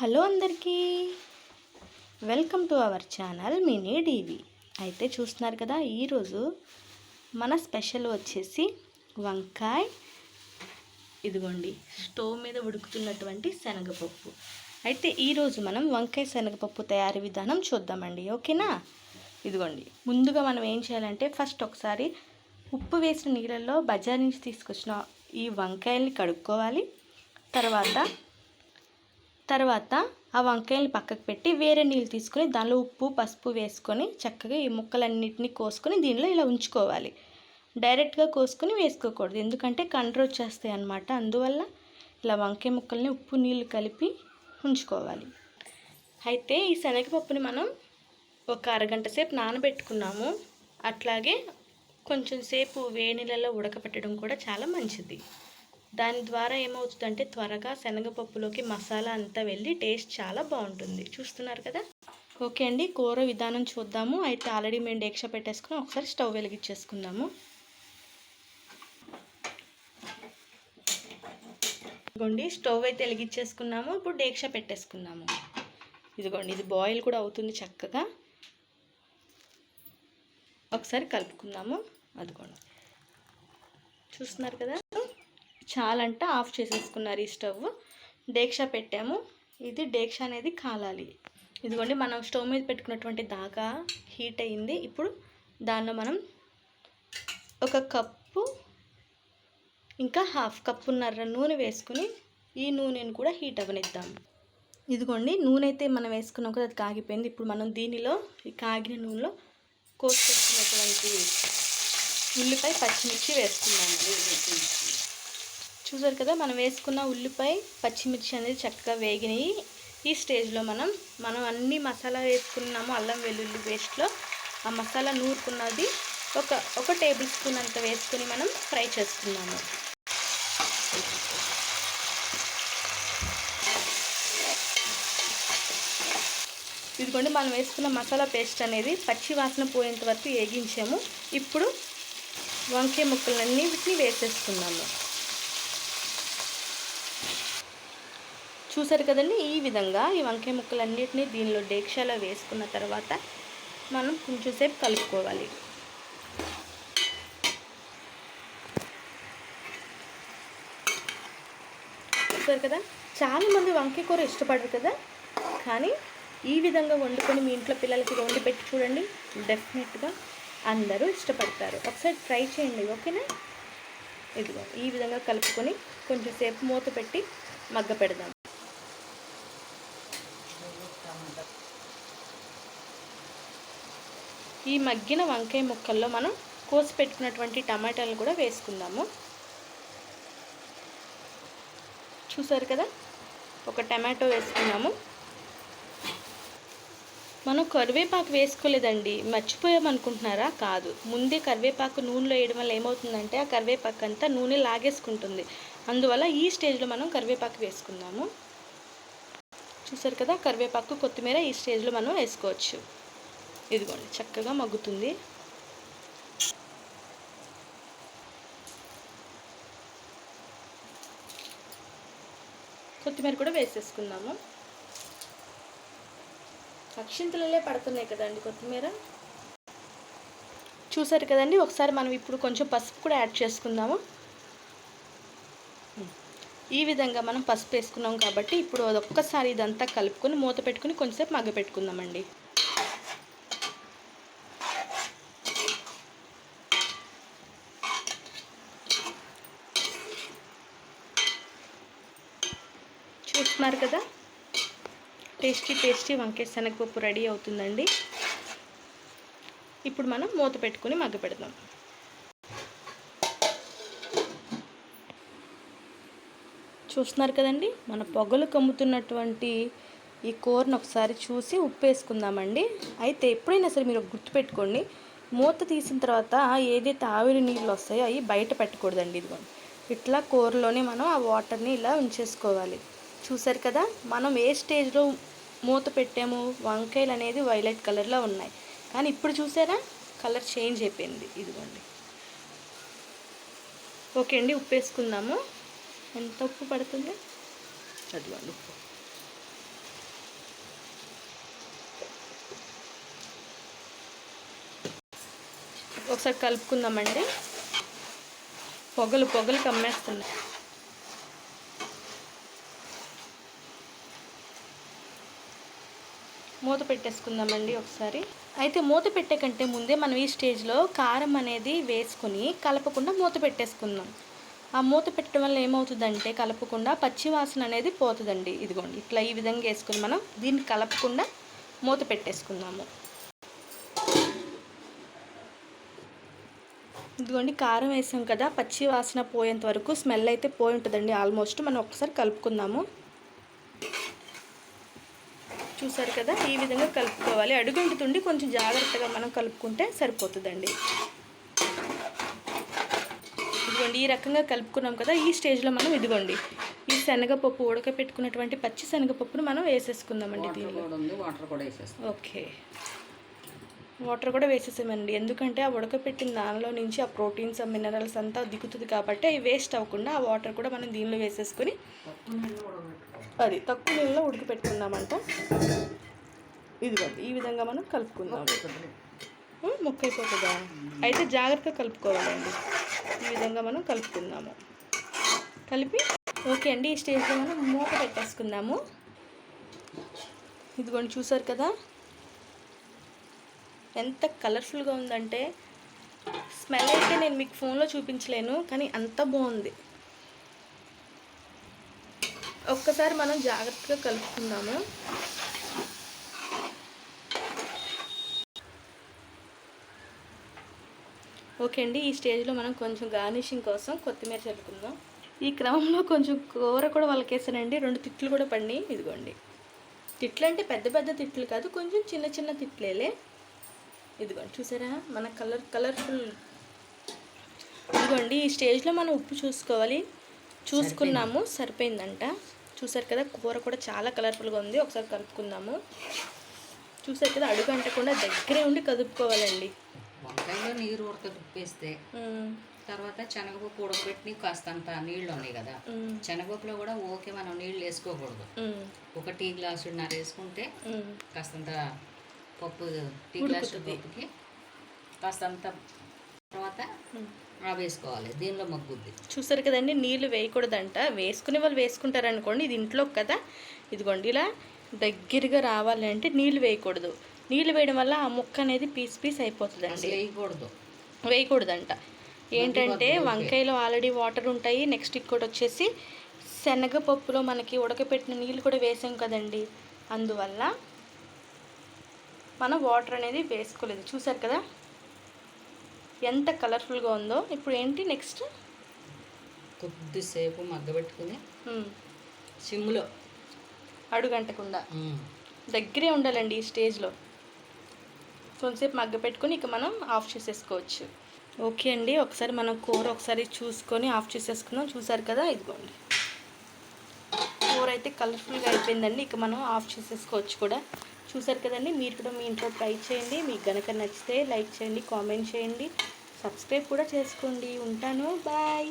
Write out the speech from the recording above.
Hello అందరికీ. Welcome to our channel mini DV అయితే చూస్తున్నారు కదా ఈరోజు మన స్పెషల్ వచ్చేసి వంకాయ ఇదిగోండి స్టవ్ మీద ఉడుకుతున్నటువంటి శనగపప్పు. అయితే ఈరోజు మనం వంకాయ శనగపప్పు తయారీ విధానం చూద్దామండి ఓకేనా? ఇదిగోండి ముందుగా మనం ఏం చేయాలంటే ఫస్ట్ ఒకసారి ఉప్పు వేసిన నీళ్ళల్లో బజార్ నుంచి తీసుకొచ్చిన ఈ వంకాయల్ని కడుక్కోవాలి. తర్వాత తర్వాత ఆ వంకాయల్ని పక్కకు పెట్టి వేరే నీళ్ళు తీసుకొని దానిలో ఉప్పు పసుపు వేసుకొని చక్కగా ఈ ముక్కలన్నిటిని కోసుకొని దీనిలో ఇలా ఉంచుకోవాలి. డైరెక్ట్గా కోసుకొని వేసుకోకూడదు. ఎందుకంటే కండ్రు వచ్చేస్తాయి అన్నమాట. అందువల్ల ఇలా వంకాయ ముక్కల్ని ఉప్పు నీళ్ళు కలిపి ఉంచుకోవాలి. అయితే ఈ శనగపప్పుని మనం ఒక అరగంట సేపు నానబెట్టుకున్నాము. అట్లాగే కొంచెం సేపు వేడి నీళ్ళలో ఉడకపెట్టడం కూడా చాలా మంచిది. దాని ద్వారా ఏమవుతుందంటే త్వరగా శనగపప్పులోకి మసాలా అంతా వెళ్ళి టేస్ట్ చాలా బాగుంటుంది. చూస్తున్నారు కదా? ఓకే అండి కూర విధానం చూద్దాము. అయితే ఆల్రెడీ మేము డేక్ష పెట్టేసుకుని ఒకసారి స్టవ్ వెలిగించేసుకుందాము. ఇదిగోండి స్టవ్ అయితే వెలిగించేసుకున్నాము. ఇప్పుడు డేక్ష పెట్టేసుకున్నాము ఇదిగోండి ఇది బాయిల్ కూడా అవుతుంది చక్కగా. ఒకసారి కలుపుకుందాము. అదిగోండి. చూస్తున్నారు కదా? చాలంట ఆఫ్ చేసేసుకున్నారు ఈ స్టవ్. డేక్షా పెట్టాము. ఇది డేక్షా అనేది కాలాలి. ఇదిగోండి మనం స్టవ్ మీద పెట్టుకున్నటువంటి దాకా హీట్ అయింది ఇప్పుడు దానిలో మనం ఒక కప్పు ఇంకా హాఫ్ కప్పున్నర నూనె వేసుకుని ఈ నూనెను కూడా హీట్ అవ్వనిద్దాం. ఇదిగోండి నూనె అయితే మనం వేసుకున్నాం కదా అది కాగిపోయింది. ఇప్పుడు మనం దీనిలో ఈ కాగిన నూనెలో కోసుకొచ్చినటువంటి ఉల్లిపాయ పచ్చిమిర్చి వేసుకున్నాము చూసారు కదా మనం వేసుకున్న ఉల్లిపాయ పచ్చిమిర్చి అనేది చక్కగా వేగినాయి. ఈ స్టేజ్లో మనం మనం అన్ని మసాలా వేసుకున్నాము అల్లం వెల్లుల్లి పేస్ట్లో ఆ మసాలా నూరుకున్నది ఒక ఒక టేబుల్ స్పూన్ అంత వేసుకుని మనం ఫ్రై చేసుకున్నాము. ఇదిగోండి మనం వేసుకున్న మసాలా పేస్ట్ అనేది పచ్చి వాసన పోయేంత వరకు వేగించాము. ఇప్పుడు వంకాయ ముక్కలన్నిటిని వేసేసుకున్నాము. చూసారు కదండి? ఈ విధంగా ఈ వంకాయ ముక్కలన్నిటిని దీనిలో డేక్షాలో వేసుకున్న తర్వాత మనం కొంచెంసేపు కలుపుకోవాలి. చూసారు కదా? చాలామంది వంకాయ కూర ఇష్టపడరు కదా? కానీ ఈ విధంగా వండుకొని మీ ఇంట్లో పిల్లలకి వండి పెట్టి చూడండి. డెఫినెట్గా అందరూ ఇష్టపడతారు. ఒకసారి ట్రై చేయండి ఓకేనా? ఇదిగో ఈ విధంగా కలుపుకొని కొంచెం సేపు మూత పెట్టి మగ్గ పెడదాం. ఈ మగ్గిన వంకాయ ముక్కల్లో మనం కోసి పెట్టుకున్నటువంటి టమాటాలు కూడా వేసుకుందాము. చూసారు కదా? ఒక టమాటో వేసుకున్నాము. మనం కరివేపాకు వేసుకోలేదండి. మర్చిపోయామనుకుంటున్నారా? కాదు. ముందే కరివేపాకు నూనెలో వేయడం వల్ల ఏమవుతుందంటే ఆ కరివేపాకు అంతా నూనె లాగేసుకుంటుంది. అందువల్ల ఈ స్టేజ్లో మనం కరివేపాకు వేసుకుందాము. చూసారు కదా? కరివేపాకు కొత్తిమీర ఈ స్టేజ్లో మనం వేసుకోవచ్చు. ఇదిగోండి చక్కగా మగ్గుతుంది. కొత్తిమీర కూడా వేసేసుకుందాము. అక్షింతలలే పడుతున్నాయి కదండి కొత్తిమీర. చూసారు కదండి ఒకసారి మనం ఇప్పుడు కొంచెం పసుపు కూడా యాడ్ చేసుకుందాము. ఈ విధంగా మనం పసుపు వేసుకున్నాం కాబట్టి ఇప్పుడు ఒక్కసారి ఇదంతా కలుపుకొని మూత పెట్టుకుని కొంచెంసేపు మగ్గ పెట్టుకుందామండి చూస్తున్నారు కదా? టేస్టీ టేస్టీ వంకాయ శనగపప్పు రెడీ అవుతుందండి. ఇప్పుడు మనం మూత పెట్టుకుని మగ్గ పెడదాం. చూస్తున్నారు కదండి? మన పొగలు కమ్ముతున్నటువంటి ఈ కూరను ఒకసారి చూసి ఉప్పు వేసుకుందామండి అయితే ఎప్పుడైనా సరే మీరు గుర్తుపెట్టుకోండి. మూత తీసిన తర్వాత ఏదైతే ఆవిరి నీళ్ళు వస్తాయో అవి బయట పెట్టకూడదండి ఇదిగోండి. ఇట్లా కూరలోనే మనం ఆ వాటర్ని ఇలా ఉంచేసుకోవాలి. చూసారు కదా? మనం ఏ స్టేజ్లో మూత పెట్టాము వంకాయలు అనేది వైలెట్ కలర్లో ఉన్నాయి. కానీ ఇప్పుడు చూసారా? కలర్ చేంజ్ అయిపోయింది. ఇదిగోండి. ఓకే అండి ఉప్పు వేసుకుందాము ఎంత ఉప్పు పడుతుంది? చదివండి ఉప్పు. ఒకసారి కలుపుకుందామండి. పొగలు పొగలు కమ్మేస్తున్నాయి. మూత పెట్టేసుకుందామండి ఒకసారి. అయితే మూత పెట్టే కంటే ముందే మనం ఈ స్టేజ్లో కారం అనేది వేసుకొని కలపకుండా మూత పెట్టేసుకుందాం. ఆ మూత పెట్టడం వల్ల ఏమవుతుందంటే కలపకుండా పచ్చివాసన అనేది పోతుందండి. ఇదిగోండి ఇట్లా ఈ విధంగా వేసుకుని మనం దీన్ని కలపకుండా మూత పెట్టేసుకుందాము. ఇదిగోండి కారం వేసాం కదా పచ్చి వాసన పోయేంత వరకు స్మెల్ అయితే పోయి ఉంటుందండి. ఆల్మోస్ట్ మనం ఒకసారి కలుపుకుందాము. చూసారు కదా ఈ విధంగా కలుపుకోవాలి. అడుగుంటుతుండి కొంచెం జాగ్రత్తగా మనం కలుపుకుంటే సరిపోతుందండి. ఇదిగోండి ఈ రకంగా కలుపుకున్నాం కదా ఈ స్టేజ్లో మనం ఇదిగోండి ఈ శనగపప్పు ఉడకపెట్టుకున్నటువంటి పచ్చి శనగపప్పును మనం వేసేసుకుందామండి దీనిలో. ఓకే. వాటర్ కూడా వేసేసామండి. ఎందుకంటే ఆ ఉడకపెట్టిన దానిలో నుంచి ఆ ప్రోటీన్స్ ఆ మినరల్స్ అంతా దిగుతుంది కాబట్టి అవి వేస్ట్ అవ్వకుండా ఆ వాటర్ కూడా మనం దీనిలో వేసేసుకొని అది తక్కువ నీళ్ళలో ఉడకపెట్టుకుందామంట ఇదిగోండి ఈ విధంగా మనం కలుపుకుందాం. ఉం, ముక్క అయిపోతుందా అయితే జాగ్రత్తగా కలుపుకోవాలండి. ఈ విధంగా మనం కలుపుకుందాము. కలిపి ఓకే అండి ఈ స్టేజ్లో మనం మూత పెట్టేసుకుందాము. ఇదిగోండి చూసారు కదా? ఎంత కలర్ఫుల్గా ఉందంటే స్మెల్ అయితే నేను మీకు ఫోన్లో చూపించలేను కానీ అంత బాగుంది. ఒక్కసారి మనం జాగ్రత్తగా కలుపుకుందాము. ఓకే అండి ఈ స్టేజ్లో మనం కొంచెం గార్నిషింగ్ కోసం కొత్తిమీర చల్లుకుందాం. ఈ క్రమంలో కొంచెం కూర కూడా వాళ్ళకేసానండి రెండు తిట్లు కూడా పండి ఇదిగోండి. తిట్లు అంటే పెద్ద పెద్ద తిట్లు కాదు కొంచెం చిన్న చిన్న తిట్లేలే. ఇదిగోండి చూసారా? మన కలర్ కలర్ఫుల్. ఇదిగోండి ఈ స్టేజ్లో మనం ఉప్పు చూసుకోవాలి. చూసుకున్నాము సరిపోయిందంట. చూసారు కదా కూర కూడా చాలా కలర్ఫుల్గా ఉంది. ఒకసారి కలుపుకుందాము. చూసారు కదా అడుగు అంటకుండా దగ్గరే ఉండి కదుపుకోవాలండి. వంకాయలో నీరు ఉడక తిప్పేస్తే ఉమ్, తర్వాత శనగపప్పు ఉడకబెట్టి కాస్తంత నీళ్ళు ఉన్నాయి కదా. శనగపప్పులో కూడా ఓకే మనం నీళ్ళు వేసుకోకూడదు. ఉమ్, ఒక టీ గ్లాసున్నర వేసుకుంటే. కాస్తంత పప్పు టీ గ్లాసు పప్పుకి కాస్తంత తర్వాత వేసుకోవాలి దీనిలో మగ్గుద్ది చూసారు కదండి నీళ్ళు వేయకూడదంట. వేసుకునే వాళ్ళు వేసుకుంటారు అనుకోండి ఇది ఇంట్లో కదా. ఇదిగోండి ఇలా దగ్గరగా రావాలి అంటే నీళ్ళు వేయకూడదు. నీళ్ళు వేయడం వల్ల ఆ ముక్క అనేది పీస్ పీస్ అయిపోతుందండి. అసలు వేయకూడదు. వేయకూడదంట. ఏంటంటే వంకాయలో ఆల్రెడీ వాటర్ ఉంటాయి. నెక్స్ట్ ఇంకోటి వచ్చేసి శనగపప్పులో మనకి ఉడకపెట్టిన నీళ్ళు కూడా వేసాం కదండి. అందువల్ల మనం వాటర్ అనేది వేసుకోలేదు. చూసారు కదా? ఎంత కలర్ఫుల్గా ఉందో. ఇప్పుడు ఏంటి నెక్స్ట్ కొద్దిసేపు మగ్గబెట్టుకుని సిమ్లో అడుగంటకుండా. దగ్గరే ఉండాలండి ఈ స్టేజ్లో. కొంతసేపు మగ్గ పెట్టుకొని ఇక మనం ఆఫ్ చేసేసుకోవచ్చు. ఓకే అండి. ఒకసారి మనం కూర ఒకసారి చూసుకొని ఆఫ్ చేసేసుకుందాం చూసారు కదా? ఇదిగోండి. కూర అయితే కలర్ఫుల్గా అయిపోయిందండి. ఇక మనం ఆఫ్ చేసేసుకోవచ్చు కూడా. చూసారు కదండి మీరు కూడా మీ ఇంట్లో ట్రై చేయండి. మీకు కనుక నచ్చితే లైక్ చేయండి కామెంట్ చేయండి. సబ్స్క్రైబ్ కూడా చేసుకోండి. ఉంటాను. బాయ్.